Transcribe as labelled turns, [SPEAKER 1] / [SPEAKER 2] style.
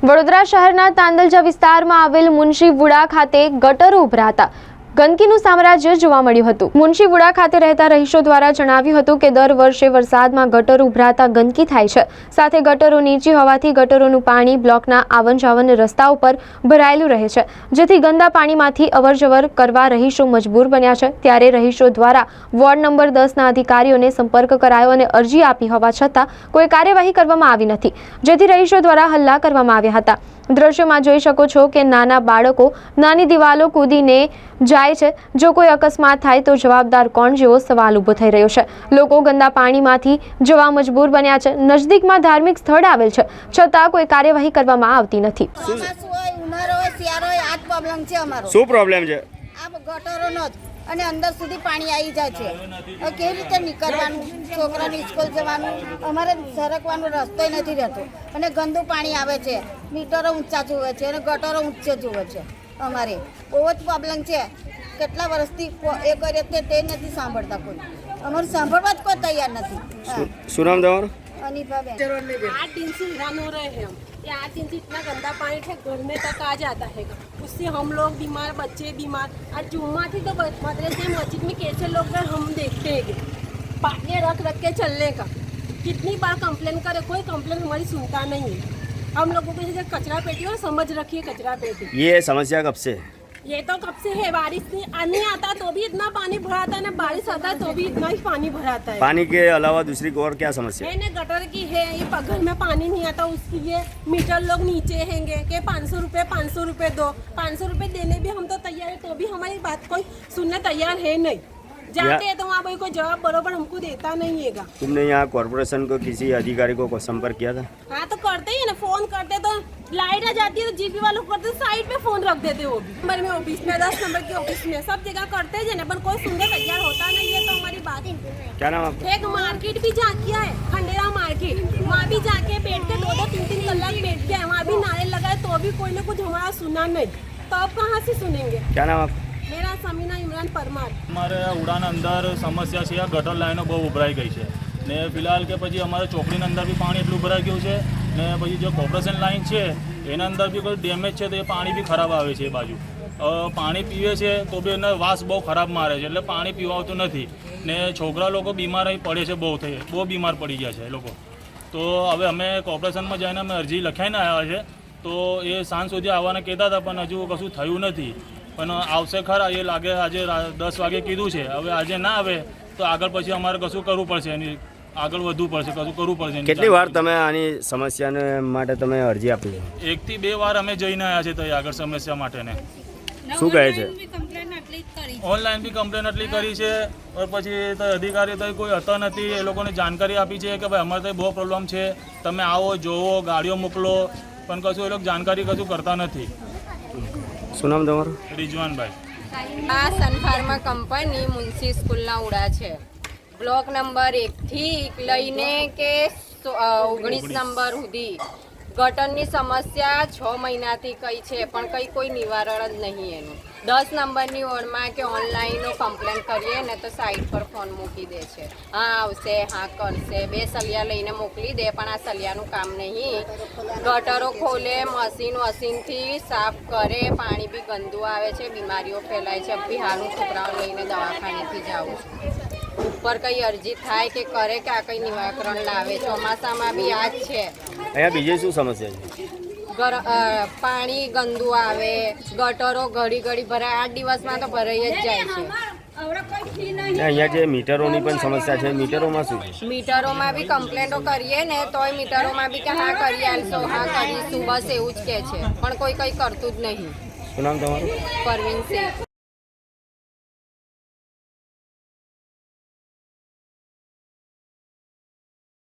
[SPEAKER 1] વડોદરા શહેરના તાંદલજા વિસ્તારમાં આવેલ મુનશી વુડા ખાતે ગટરો ઉભરાતા ગંદકીનું સામ્રાજ્ય જોવા મળ્યું હતું. મુનશીવુડા ખાતે રહેતા રહીશો દ્વારા જણાવ્યું હતું કે દર વર્ષે વરસાદમાં ગટરો ઉભરાતા ગંદકી થાય છે. સાથે ગટરો નીચી હોવાથી ગટરોનું પાણી બ્લોકના આવન જાવન રસ્તા ઉપર ભરાયેલું રહે છે. જેથી ગંદા પાણીમાંથી અવરજવર કરવા રહીશો મજબૂર બન્યા છે. ત્યારે રહીશો દ્વારા વોર્ડ નંબર દસના અધિકારીઓને સંપર્ક કરાયો અને અરજી આપી હોવા છતાં કોઈ કાર્યવાહી કરવામાં આવી નથી. જેથી રહીશો દ્વારા હલ્લા કરવામાં આવ્યા હતા. દ્રશ્યમાં જોઈ શકો છો કે નાના બાળકો નાની દિવાલો કૂદીને જાય છે. જો કોઈ અકસ્માત થાય તો જવાબદાર કોણ જેવો સવાલ ઊભો થઈ રહ્યો છે. લોકો ગંદા પાણીમાંથી જવા મજબૂર બન્યા છે. નજદીકમાં ધાર્મિક સ્થળ આવેલ છે. છતાં કોઈ કાર્યવાહી કરવામાં આવતી નથી.
[SPEAKER 2] શું? પ્રોબ્લેમ છે
[SPEAKER 3] અને અંદર સુધી પાણી આવી જાય છે. કેવી રીતે નીકળવાનું? છોકરાને સ્કૂલ જવાનું? અમારે સરકવાનો રસ્તો નથી રહેતો. અને ગંદુ પાણી આવે છે. મીટરો ઊંચા જુએ છે અને ગટરો ઊંચે જુએ છે અમારે બહુ જ પ્રોબ્લેમ છે કેટલા વર્ષથી કો- એ કરીએ તે તે નથી સાંભળતા કોઈ અમારું સાંભળવા જ કોઈ તૈયાર નથી હા.
[SPEAKER 2] શું નામ તમારું
[SPEAKER 3] અનિભાબેન
[SPEAKER 4] आठ दिन से हैरान हो रहे हैं हम ये आठ दिन से इतना गंदा पानी है घर में तक आ जाता है उससे हम लोग बीमार बच्चे बीमार आज जुम्मा थी तो ब- मदरसे मस्जिद में कैसे लोग गए हम देखते हैं पानी रख रख के चलने का कितनी बार कंप्लेन करे कोई कंप्लेन हमारी सुनता नहीं है हम लोगों को जैसे कचरा पेटी और समझ रखिए कचरा पेटी
[SPEAKER 2] ये समस्या कब से है?
[SPEAKER 4] ये तो कब से है बारिश नहीं आता तो भी इतना पानी भराता है ना बारिश आता है तो भी इतना ही पानी भराता है
[SPEAKER 2] पानी के अलावा दूसरी और क्या समस्या है?
[SPEAKER 4] गटर की है ये घर में पानी नहीं आता उसकी ये मीटर लोग नीचे हैंगे के पाँच सौ रुपये पाँच सौ रुपये दो पाँच सौ रुपये देने भी हम तो तैयार है तो भी हमारी बात कोई सुनने तैयार है नहीं जाते हैं तो वहाँ भाई कोई जवाब बरोबर हमको देता नहीं है
[SPEAKER 2] तुमने यहाँ कॉरपोरेशन को किसी अधिकारी को को संपर्क किया था?
[SPEAKER 4] हाँ तो करते ही है ना फ़ोन करते तो लाइट आ जाती है तो जीपी वालों को करते साइड पे फ़ोन रख देते वो भी। नंबर में ऑफ़िस में दस नंबर की ऑफ़िस में सब जगह करते हैं पर कोई सुनने तैयार होता नहीं है तो हमारी बात
[SPEAKER 2] क्या नाम आपका?
[SPEAKER 4] एक मार्केट भी जा किया है खंडेरा मार्केट वहाँ भी जाके बैठ के दो दो तीन तीन कलाक बैठ के आए वहाँ भी नारे लगाए तो भी कोई ना कुछ हमारा सुना नहीं। तो आप कहाँ से सुनेंगे?
[SPEAKER 2] क्या नाम आपका?
[SPEAKER 4] મેરા સામીના ઇમરાન પરમાર
[SPEAKER 5] અમારે ઉડાન અંદર સમસ્યા છે, આ ગટર લાઈનો બહુ ઉભરાઈ ગઈ છે. ને ફિલહાલ કે પછી અમારે ચોકડીની અંદર બી પાણી એટલું ઉભરાઈ ગયું છે, ને પછી જે કોર્પોરેશન લાઈન છે, એના અંદર બી કોઈ ડેમેજ છે તો એ પાણી બી ખરાબ આવે છે એ બાજુ. પાણી પીવે છે તો બી એને વાસ બહુ ખરાબ મારે છે, એટલે પાણી પીવાતું નથી. ને છોકરા લોકો બીમાર પડે છે બહુ થઈ, બહુ બીમાર પડી ગયા છે એ લોકો. તો હવે અમે કોર્પોરેશનમાં જઈને અમે અરજી લખાઈને આવ્યા છે. તો એ સાંજ સુધી આવવાના કહેતા હતા, પણ હજુ કશું થયું નથી. પણ આવશે ખરા એ લાગે આજે દસ વાગે કીધું છે. હવે આજે ના આવે તો આગળ પછી અમારે કશું કરવું પડશે એની આગળ વધવું પડશે કશું કરવું પડશે
[SPEAKER 2] કેટલી વાર તમે આની સમસ્યાને માટે તમે અરજી આપી
[SPEAKER 5] એકથી બે વાર અમે જઈને આવ્યા છે તો આગળ સમસ્યા માટેને.
[SPEAKER 2] શું કહે છે?
[SPEAKER 5] ઓનલાઈન બી કમ્પ્લેન એટલી કરી છે. और પછી તો અધિકારી તો કોઈ હતા નથી એ લોકોને જાણકારી આપી છે કે ભાઈ અમારે તો બહુ પ્રોબ્લેમ છે તમે આવો જોવો ગાડીઓ મોકલો પણ કશું એ લોકો જાણકારી કશું કરતા નથી.
[SPEAKER 2] શું નામ તમારું?
[SPEAKER 5] રિજવાનભાઈ.
[SPEAKER 6] આ સનફાર્મા કંપની મુનસી સ્કૂલના ઉડા છે. બ્લોક નંબર એકથી લઈને કે ઓગણીસ. નંબર સુધી. ગટરની સમસ્યા છ મહિનાથી કઈ છે પણ કઈ કોઈ નિવારણ જ નહીં એનું. દસ નંબરની ઓળમાં કે ઓનલાઈન કમ્પ્લેન કરીએ ને તો સાઈડ પર ફોન મૂકી દે છે. હા, આવશે, હા, કરશે. બે સલિયા લઈને મોકલી દે, પણ આ સલિયાનું કામ નહીં. ગટરો ખોલે મશીન મશીનથી સાફ કરે, પાણી બી ગંદુ આવે છે, બીમારીઓ ફેલાય છે. બી હાલું છોકરાઓ લઈને દવાખાનેથી જાઉં છું. ઉપર કઈ અરજી થાય કે કરે, કે આ કઈ નિવારણ લાવે ચોમાસામાં બી આ જ છે.
[SPEAKER 2] અહીંયા બીજી શું સમસ્યા છે?
[SPEAKER 6] પાણી ગંદુ આવે ગટરો ઘડી ઘડી ભરાય આઠ દિવસમાં તો ભરાઈ જ જાય છે.
[SPEAKER 2] અહીંયા જે મીટરોની પણ સમસ્યા છે મીટરોમાં શું
[SPEAKER 6] મીટરોમાં બી કમ્પ્લેન્ટો કરીએ ને તોય મીટરોમાં બી કે હા કરી આલશો હા કરીશું બસ એવું જ કે છે. પણ કોઈ કંઈ કરતું જ નહીં.
[SPEAKER 2] શું નામ તમારું?
[SPEAKER 6] પરવીન શેખ